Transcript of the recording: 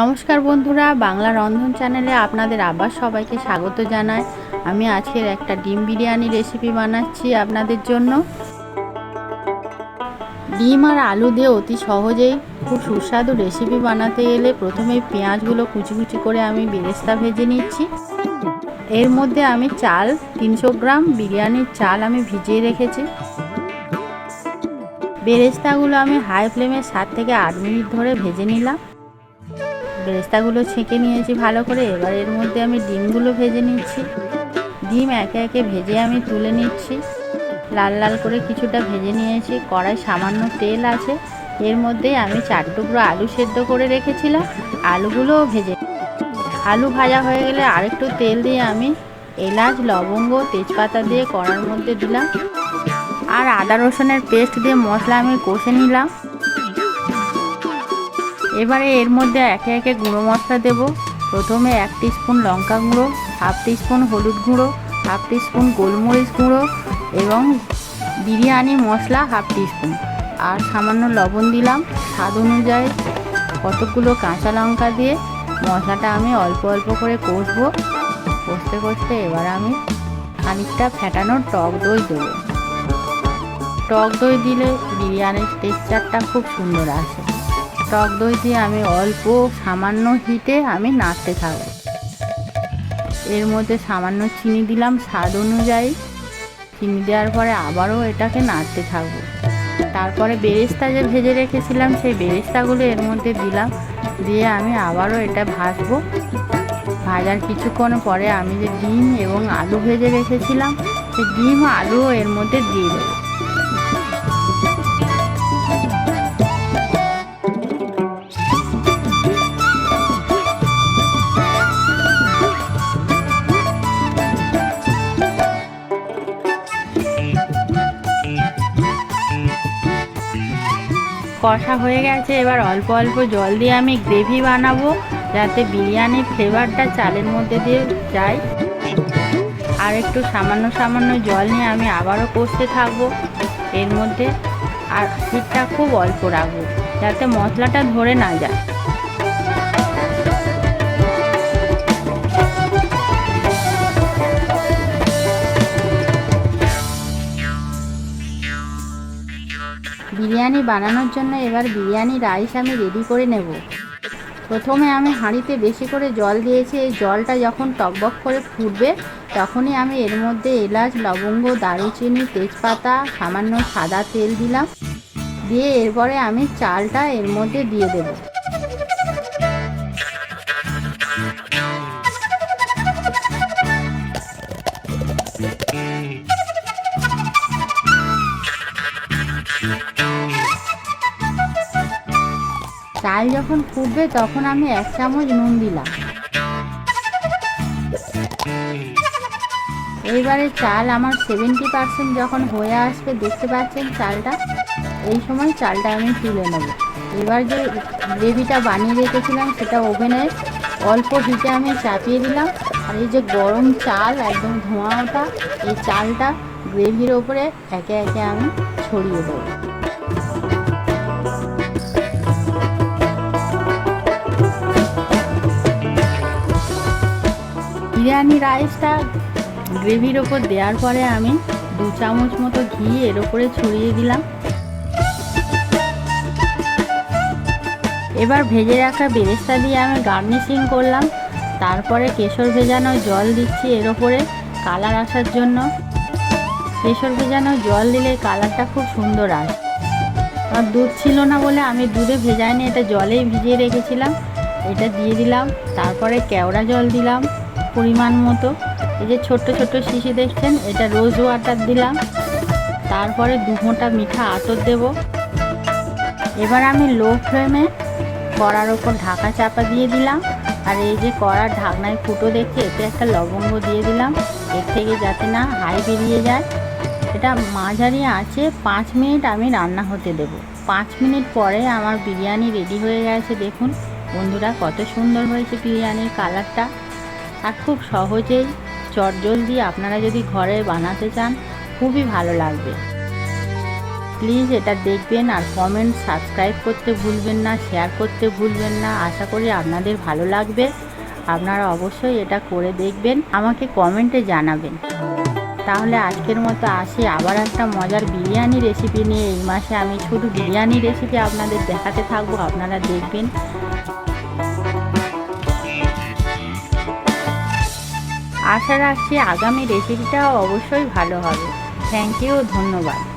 নমস্কার বন্ধুরা, বাংলা রন্ধন চ্যানেলে আপনাদের আবার সবাইকে স্বাগত জানাই। আমি আজকের একটা ডিম বিরিয়ানি রেসিপি বানাচ্ছি আপনাদের জন্য। ডিম আর আলু দিয়ে অতি সহজেই খুব সুস্বাদু রেসিপি বানাতে গেলে প্রথমে পেঁয়াজগুলো কুচি কুচি করে আমি বেরেস্তা ভেজে নিচ্ছি। এর মধ্যে আমি চাল, তিনশো গ্রাম বিরিয়ানির চাল আমি ভিজিয়ে রেখেছি। বেরেস্তাগুলো আমি হাই ফ্লেমে সাত থেকে আট মিনিট ধরে ভেজে নিলাম। বেরেস্তাগুলো ছেঁকে নিয়েছি ভালো করে। এবার এর মধ্যে আমি ডিমগুলো ভেজে নিচ্ছি। ডিম একে একে ভেজে আমি তুলে নিচ্ছি। লাল লাল করে কিছুটা ভেজে নিয়েছি। কড়াই সামান্য তেল আছে। এর মধ্যে আমি চার টুকরো আলু সেদ্ধ করে রেখেছিলাম। আলুগুলোও ভেজে আলু ভাজা হয়ে গেলে আরেকটু তেল দিয়ে আমি এলাচ, লবঙ্গ, তেজপাতা দিয়ে কড়ার মধ্যে দিলাম। আর আদা রসুনের পেস্ট দিয়ে মশলা আমি কষে নিলাম। এবারে এর মধ্যে একে একে গুঁড়ো মশলা দেব। প্রথমে এক স্পুন লঙ্কা গুঁড়ো, হাফ স্পুন হলুদ গুঁড়ো, হাফ স্পুন গোলমরিচ গুঁড়ো এবং বিরিয়ানি মশলা হাফ স্পুন আর সামান্য লবণ দিলাম। স্বাদ অনুযায়ী কতগুলো কাঁচা লঙ্কা দিয়ে মশলাটা আমি অল্প অল্প করে কষবো। কষতে কষতে এবার আমি খানিকটা ফ্যাটানো টক দই দেবো। টক দই দিলে বিরিয়ানির টেক্সচারটা খুব সুন্দর আসে। টক দই দিয়ে আমি অল্প সামান্য হিটে আমি নাড়তে থাকব। এর মধ্যে সামান্য চিনি দিলাম স্বাদ অনুযায়ী। চিনি দেওয়ার পরে আবারও এটাকে নাড়তে থাকব। তারপরে বেরেস্তা যে ভেজে রেখেছিলাম, সেই বেরেস্তাগুলো এর মধ্যে দিলাম। দিয়ে আমি আবারও এটা ভাজবো। ভাজার কিছুক্ষণ পরে আমি যে ডিম এবং আলু ভেজে রেখেছিলাম, সেই ডিম আলুও এর মধ্যে দিয়ে দেবো। কষা হয়ে গেছে। এবার অল্প অল্প জল দিয়ে আমি গ্রেভি বানাবো, যাতে বিরিয়ানির ফ্লেভারটা চালের মধ্যে দিয়ে যায়। আর একটু সামান্য সামান্য জল নিয়ে আমি আবারও কষতে থাকব। এর মধ্যে আর হিটটা খুব অল্প রাখব, যাতে মশলাটা ধরে না যায়। বিরিয়ানি বানানোর জন্য এবার বিরিয়ানি রাইস আমি রেডি করে নেব। প্রথমে আমি হাঁড়িতে বেশি করে জল দিয়েছি। এই জলটা যখন টকবক করে ফুটবে, তখনই আমি এর মধ্যে এলাচ, লবঙ্গ, দারুচিনি, তেজপাতা, সামান্য সাদা তেল দিলাম। দিয়ে এরপরে আমি চালটা এর মধ্যে দিয়ে দেব। চাল যখন ফুটবে, তখন আমি এক চামচ নুন দিলাম। এইবারে চাল আমার সেভেন্টি পার্সেন্ট যখন হয়ে আসবে, দেখতে পাচ্ছেন চালটা? এই সময় চালটা আমি তুলে নেব। এবার যে গ্রেভিটা বানিয়ে রেখেছিলাম, সেটা ওভেনে অল্প হিটে আমি চাপিয়ে দিলাম। আর এই যে গরম চাল, একদম ধোঁয়া ওঠা এই চালটা গ্রেভির ওপরে একে একে আমি ছড়িয়ে দেবো। বিরিয়ানি রাইসটা গ্রেভির ওপর দেওয়ার পরে আমি দু চামচ মতো ঘি এর ওপরে ছড়িয়ে দিলাম। এবার ভেজে রাখা বেরেস্তা দিয়ে আমি গার্নিশিং করলাম। তারপরে কেশর ভেজানো জল দিচ্ছি এর ওপরে কালার আসার জন্য। কেশর ভেজানো জল দিলে কালারটা খুব সুন্দর আসে। আর দুধ ছিল না বলে আমি দুধে ভেজাইনি, এটা জলেই ভিজিয়ে রেখেছিলাম। এটা দিয়ে দিলাম, তারপরে কেওড়া জল দিলাম। পরিমাণ মতো। এই যে ছোট্ট ছোট্ট শিশি দেখছেন, এটা রোজ ওয়াটার দিলাম। তারপরে দু মোটা মিঠা আতর দেব। এবার আমি লো ফ্লেমে কড়ার ওপর ঢাকা চাপা দিয়ে দিলাম। আর এই যে কড়ার ঢাকনায় ফুটো দেখে এতে একটা লবঙ্গ দিয়ে দিলাম। এর থেকে যাতে না হাই বেরিয়ে যায়। এটা মাঝারি আছে, পাঁচ মিনিট আমি রান্না হতে দেব। পাঁচ মিনিট পরে আমার বিরিয়ানি রেডি হয়ে গেছে। দেখুন, বন্ধুরা কত সুন্দর হয়েছে বিরিয়ানির কালারটা। আর খুব সহজেই চটজলদি আপনারা যদি ঘরে বানাতে চান, খুবই ভালো লাগবে। প্লিজ এটা দেখবেন আর কমেন্ট সাবস্ক্রাইব করতে ভুলবেন না শেয়ার করতে ভুলবেন না। আশা করি আপনাদের ভালো লাগবে। আপনারা অবশ্যই এটা করে দেখবেন, আমাকে কমেন্টে জানাবেন। তাহলে আজকের মতো আসি। আবার একটা মজার বিরিয়ানি রেসিপি নিয়ে। এই মাসে আমি শুধু বিরিয়ানি রেসিপি আপনাদের দেখাতে থাকব। আপনারা দেখবেন। আশা রাখছি আগামী রেসিপিটা অবশ্যই ভালো হবে। থ্যাংক ইউ ধন্যবাদ।